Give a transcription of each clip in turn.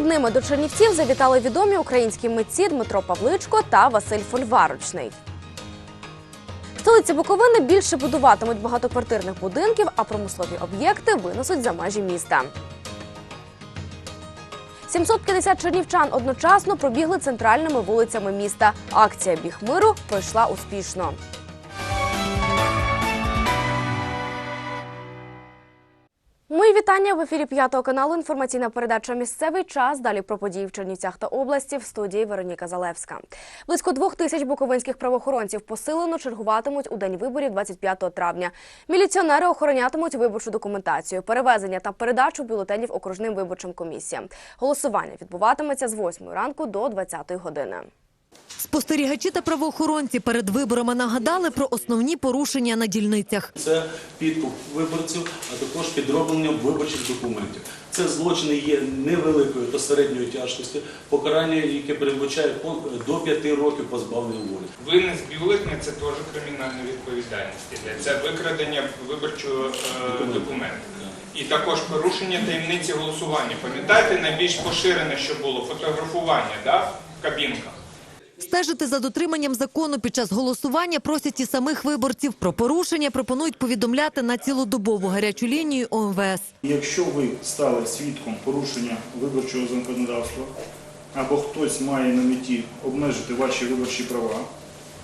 Вихідними до Чернівців завітали відомі українські митці Дмитро Павличко та Василь Фольварочний. Столиці Буковини більше будуватимуть багатоквартирних будинків, а промислові об'єкти винесуть за межі міста. 750 чернівчан одночасно пробігли центральними вулицями міста. Акція Біг миру пройшла успішно. Вітання в ефірі п'ятого каналу. Інформаційна передача Місцевий час. Далі про події в Чернівцях та області в студії Вероніка Залевська. Близько двох тисяч буковинських правоохоронців посилено чергуватимуть у день виборів 25 травня. Міліціонери охоронятимуть виборчу документацію, перевезення та передачу бюлетенів окружним виборчим комісіям. Голосування відбуватиметься з 8 ранку до 20 години. Спостерігачі та правоохоронці перед виборами нагадали про основні порушення на дільницях. Це підкуп виборців, а також підроблення виборчих документів. Це злочини є невеликої та середньої тяжкості, покарання, яке передбачає до 5 років позбавлення волі. Винес бюлетня це теж кримінальна відповідальність. Це викрадення виборчого е, документу. І також порушення таємниці голосування. Пам'ятаєте, найбільш поширене, що було фотографування да, в кабінках. Стежити за дотриманням закону під час голосування просять і самих виборців. Про порушення пропонують повідомляти на цілодобову гарячу лінію ОМВС. Якщо ви стали свідком порушення виборчого законодавства або хтось має на меті обмежити ваші виборчі права,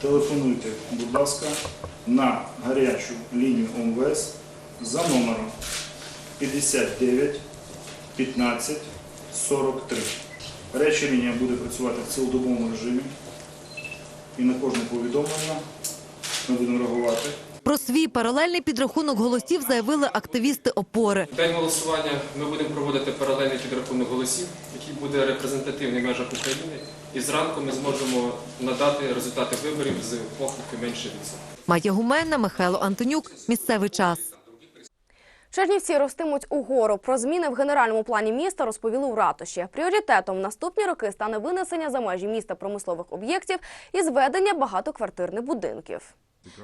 телефонуйте, будь ласка, на гарячу лінію ОМВС за номером 59 15 43. Гаряча лінія буде працювати в цілодобовому режимі і на кожне повідомлення ми будемо реагувати. Про свій паралельний підрахунок голосів заявили активісти опори. День голосування ми будемо проводити паралельний підрахунок голосів, який буде репрезентативний в межах України. І зранку ми зможемо надати результати виборів з похибки менше відсотків. Майя Гуменна, Михайло Антонюк. Місцевий час. Чернівці ростимуть угору. Про зміни в генеральному плані міста розповіли у ратуші. Пріоритетом в наступні роки стане винесення за межі міста промислових об'єктів і зведення багатоквартирних будинків.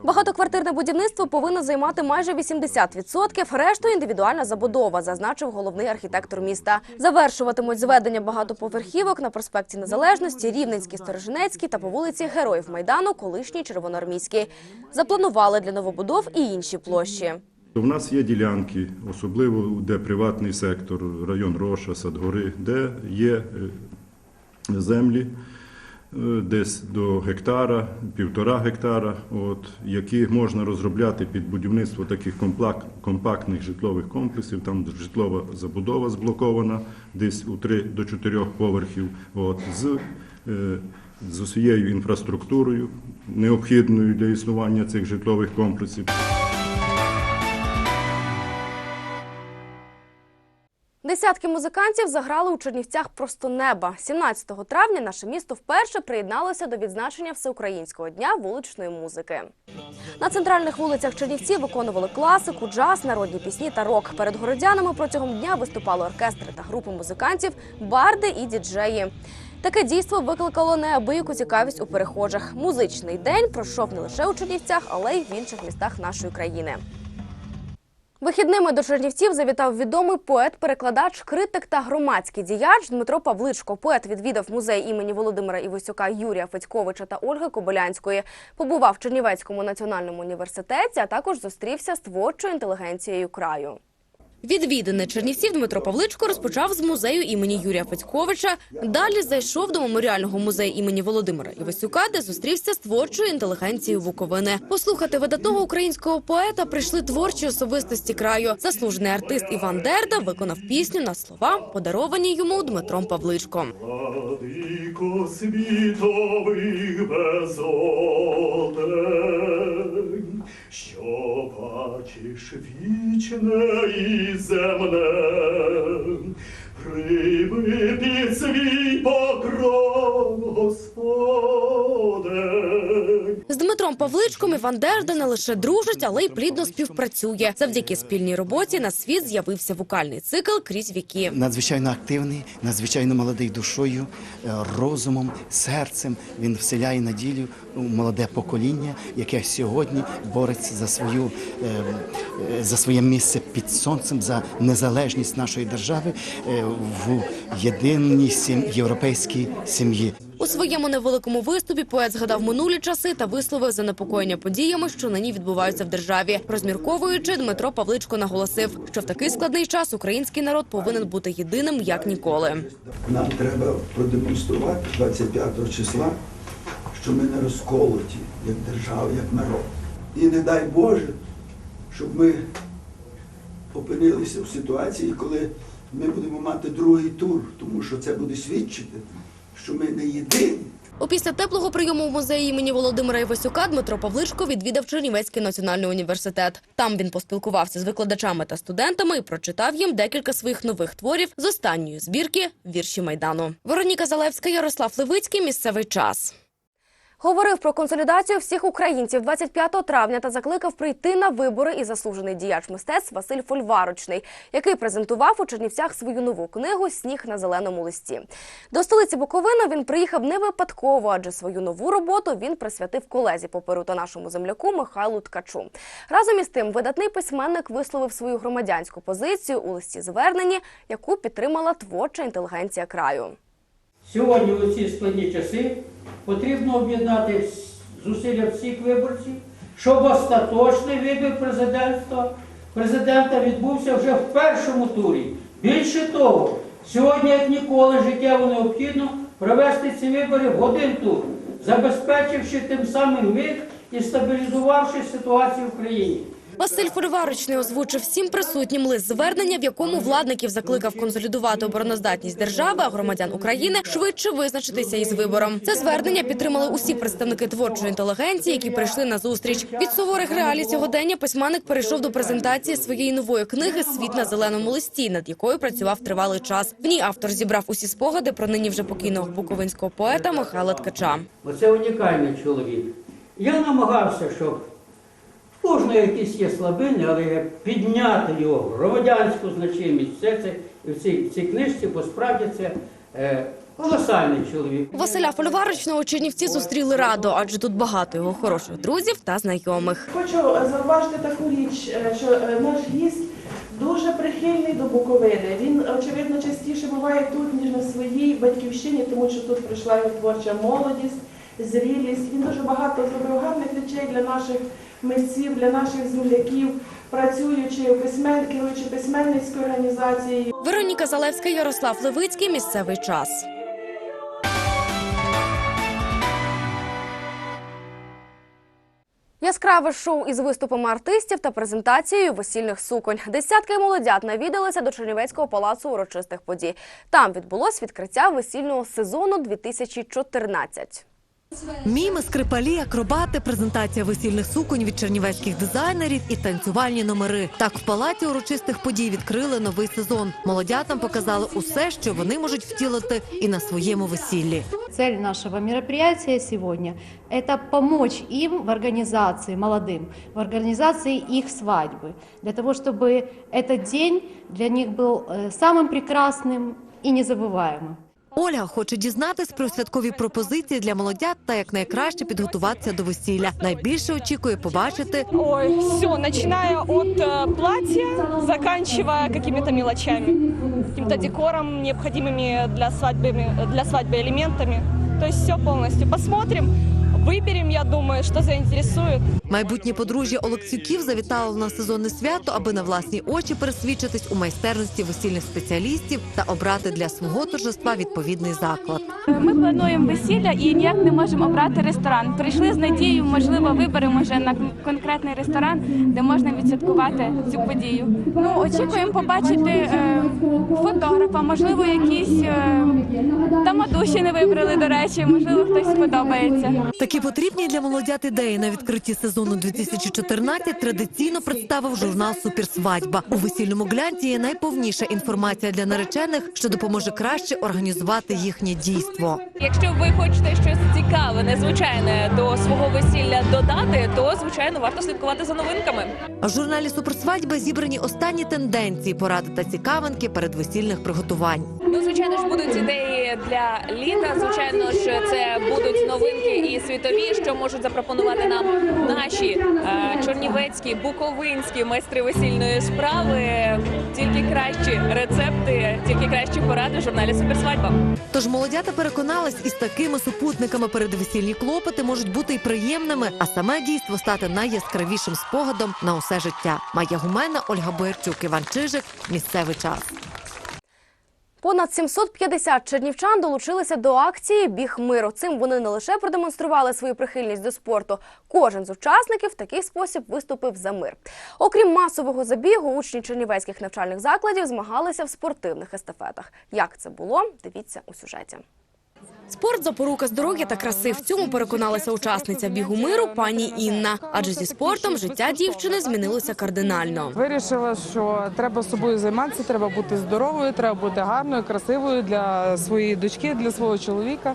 Багатоквартирне будівництво повинно займати майже 80%, решту індивідуальна забудова, зазначив головний архітектор міста. Завершуватимуть зведення багатоповерхівок на проспекті Незалежності, Рівненській, Сторожинецькій та по вулиці Героїв Майдану, колишній Червоноармійській. Запланували для новобудов і інші площі. У нас є ділянки, особливо де приватний сектор, район Роша, Садгори, де є е, землі е, десь до гектара, півтора гектара, от, які можна розробляти під будівництво таких компактних житлових комплексів. Там житлова забудова зблокована десь у 3 до 4 поверхів, от, з, е, з усією інфраструктурою, необхідною для існування цих житлових комплексів. Десятки музикантів заграли у Чернівцях просто неба. 17 травня наше місто вперше приєдналося до відзначення всеукраїнського дня вуличної музики. На центральних вулицях Чернівців виконували класику, джаз, народні пісні та рок. Перед городянами протягом дня виступали оркестри та групи музикантів, барди і діджеї. Таке дійство викликало неабияку цікавість у перехожих. Музичний день пройшов не лише у Чернівцях, але й в інших містах нашої країни. Вихідними до Чернівців завітав відомий поет, перекладач, критик та громадський діяч Дмитро Павличко. Поет відвідав музей імені Володимира Івосюка, Юрія Федьковича та Ольги Кобилянської. Побував в Чернівецькому національному університеті, а також зустрівся з творчою інтелігенцією краю. Відвідини Чернівців Дмитро Павличко розпочав з музею імені Юрія Федьковича. Далі зайшов до меморіального музею імені Володимира Івасюка, де зустрівся з творчою інтелігенцією Буковини. Послухати видатного українського поета прийшли творчі особистості краю. Заслужений артист Іван Дерда виконав пісню на слова, подаровані йому Дмитром Павличком. Світових безодень, що бачиш вічне і земне, прийми під свій покров, Господи. Дмитром Павличком Іван Дерда не лише дружить, але й плідно співпрацює. Завдяки спільній роботі на світ з'явився вокальний цикл крізь віки. надзвичайно активний, надзвичайно молодий душою, е, розумом, серцем. Він вселяє надію у молоде покоління, яке сьогодні бореться за свою е, е, за своє місце під сонцем, за незалежність нашої держави в єдиній сім- європейській сім'ї. У своєму невеликому виступі поет згадав минулі часи та висловив занепокоєння подіями, що нині відбуваються в державі. Розмірковуючи, Дмитро Павличко наголосив, що в такий складний час український народ повинен бути єдиним як ніколи. Нам треба продемонструвати 25 числа, що ми не розколоті як держава, як народ. І не дай Боже, щоб ми опинилися в ситуації, коли ми будемо мати другий тур, тому що це буде свідчити, що ми не єдині. Опісля теплого прийому в музеї імені Володимира Івасюка Дмитро Павличко відвідав Чернівецький національний університет. Там він поспілкувався з викладачами та студентами і прочитав їм декілька своїх нових творів з останньої збірки вірші майдану. Вероніка Залевська, Ярослав Левицький. Місцевий час. Говорив про консолідацію всіх українців 25 травня та закликав прийти на вибори і заслужений діяч мистецтв Василь Фольварочний, який презентував у Чернівцях свою нову книгу Сніг на зеленому листі. До столиці Буковина він приїхав не випадково, адже свою нову роботу він присвятив колезі по та нашому земляку Михайлу Ткачу. Разом із тим, видатний письменник висловив свою громадянську позицію у листі зверненні, яку підтримала творча інтелігенція краю. Сьогодні, у ці складні часи, потрібно об'єднати зусилля всіх виборців, щоб остаточний вибір президентства, президента відбувся вже в першому турі. Більше того, сьогодні, як ніколи, життєво необхідно провести ці вибори в один тур, забезпечивши тим самим мир і стабілізувавши ситуацію в країні. Василь Фольварочний озвучив всім присутнім лист звернення, в якому владників закликав консолідувати обороноздатність держави, а громадян України швидше визначитися із вибором. Це звернення підтримали усі представники творчої інтелігенції, які прийшли на зустріч. Від суворих реалій сьогодення письменник перейшов до презентації своєї нової книги Світ на зеленому листі, над якою працював тривалий час. В ній автор зібрав усі спогади про нині вже покійного буковинського поета Михайла Ткача. Оце унікальний чоловік. Я намагався, щоб в кожного якісь є слабини, але підняти його громадянську значимість. Все це і в цій, в цій книжці, бо справді це е, колосальний чоловік. Василя Фольварочного у Чернівці зустріли радо, адже тут багато його хороших друзів та знайомих. Хочу е, зауважити таку річ, е, що е, наш гість дуже прихильний до Буковини. Він, очевидно, частіше буває тут, ніж на своїй батьківщині, тому що тут прийшла його творча молодість, зрілість. Він дуже багато зробив гарних речей для наших митців, для наших земляків, працюючи письмен, керуючи письменницькою організацією. Вероніка Залевська, Ярослав Левицький. Місцевий час. Яскраве шоу із виступами артистів та презентацією весільних суконь. Десятки молодят навідалися до Чернівецького палацу урочистих подій. Там відбулось відкриття весільного сезону 2014. Міми, скрипалі, акробати, презентація весільних суконь від чернівецьких дизайнерів і танцювальні номери. Так в палаці урочистих подій відкрили новий сезон. Молодятам показали усе, що вони можуть втілити і на своєму весіллі. Цель нашего мероприятия сегодня – это помочь им в организации, молодым, в организации их свадьбы, для того, чтобы этот день для них был э, самым прекрасным и незабываемым. Ольга хоче дізнатись про святкові пропозиції для молодят та як найкраще підготуватися до весілля. Найбільше очікує побачити Ой, все, начиная от э, платья, заканчивая какими-то мелочами, каким-то декором, необходимыми для свадьбы, для свадьбы элементами. То есть все полностью. Посмотрим, выберем, я думаю, что заинтересует. майбутнє подружжя Олексюків завітало на сезонне свято, аби на власні очі пересвідчитись у майстерності весільних спеціалістів та обрати для свого торжества відповідний заклад. Ми плануємо весілля і ніяк не можемо обрати ресторан. Прийшли з надією, можливо, виберемо вже на конкретний ресторан, де можна відсвяткувати цю подію. Ну, очікуємо побачити е, фотографа, можливо, якісь е, тамадуші не вибрали, до речі, можливо, хтось сподобається. Такі потрібні для молодят ідеї на відкритті сезону 2014 традиційно представив журнал Суперсвадьба. У весільному глянці є найповніша інформація для наречених, що допоможе краще організувати їхнє дійство. Якщо ви хочете щось цікаве незвичайне до свого весілля додати, то звичайно варто слідкувати за новинками. В журналі Суперсвадьба зібрані останні тенденції, поради та цікавинки передвесільних приготувань. Ну, звичайно ж, будуть ідеї для літа. Звичайно ж, це будуть новинки і світові, що можуть запропонувати нам наші е, чорнівецькі, буковинські майстри весільної справи. Тільки кращі рецепти, тільки кращі поради в журналі Суперсвадьба. Тож молодята переконались, із такими супутниками передвесільні клопоти можуть бути й приємними, а саме дійство стати найяскравішим спогадом на усе життя. Майя Гумена, Ольга Боярчук, Іван Чижик. Місцевий час. Понад 750 чернівчан долучилися до акції Біг миру. Цим вони не лише продемонстрували свою прихильність до спорту. Кожен з учасників в такий спосіб виступив за мир. Окрім масового забігу, учні чернівецьких навчальних закладів змагалися в спортивних естафетах. Як це було? Дивіться у сюжеті. Спорт запорука здоров'я та краси. В цьому переконалася учасниця бігу миру пані Інна. Адже зі спортом життя дівчини змінилося кардинально. Вирішила, що треба собою займатися, треба бути здоровою, треба бути гарною, красивою для своєї дочки, для свого чоловіка.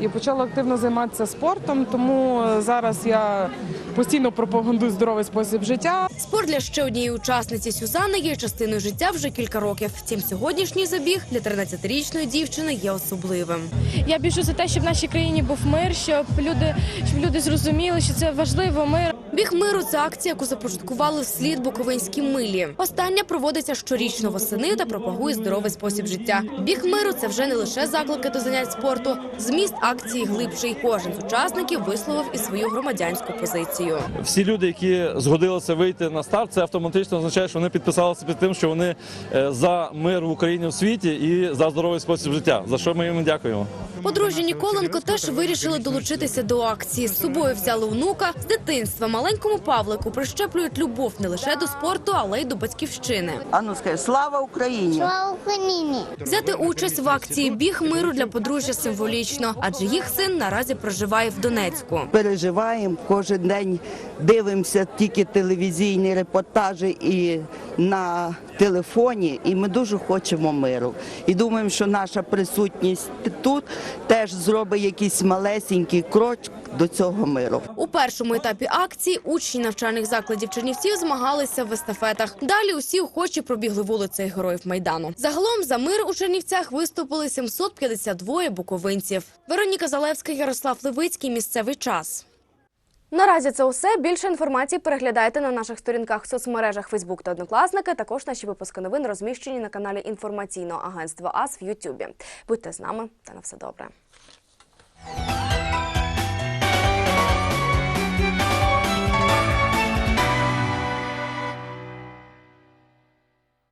І почала активно займатися спортом. Тому зараз я постійно пропагандую здоровий спосіб життя. Спорт для ще однієї учасниці Сюзанни є частиною життя вже кілька років. Втім, сьогоднішній забіг для 13-річної дівчини є особливим. Я біжу за те, щоб в нашій країні був мир, щоб люди, щоб люди зрозуміли, що це важливо мир. Біг миру це акція, яку започаткували вслід Буковинській милі. Остання проводиться щорічно восени та пропагує здоровий спосіб життя. Біг миру це вже не лише заклики до занять спорту. Зміст акції глибший. Кожен з учасників висловив і свою громадянську позицію. Всі люди, які згодилися вийти на старт, це автоматично означає, що вони підписалися під тим, що вони е, за мир в Україні в світі і за здоровий спосіб життя. За що ми їм дякуємо. Подружжя Ніколенко теж вирішили долучитися до акції. З собою взяли внука з дитинства. Маленькому Павлику прищеплюють любов не лише до спорту, але й до батьківщини. Ану скажи, слава Україні! Слава Україні! Взяти участь в акції біг миру для подружжя символічно, адже їх син наразі проживає в Донецьку. Переживаємо кожен день, дивимося тільки телевізійні репортажі і на телефоні, і ми дуже хочемо миру. І думаємо, що наша присутність тут теж зробить якийсь малесенький крок до цього миру. У першому етапі акції учні навчальних закладів Чернівців змагалися в естафетах. Далі усі охочі пробігли вулицею Героїв Майдану. Загалом за мир у Чернівцях виступили 752 буковинців. Вероніка Залевська, Ярослав Левицький. Місцевий час. Наразі це усе. Більше інформації переглядайте на наших сторінках в соцмережах Фейсбук та Однокласники. Також наші випуски новин розміщені на каналі інформаційного агентства АС в Ютубі. Будьте з нами та на все добре.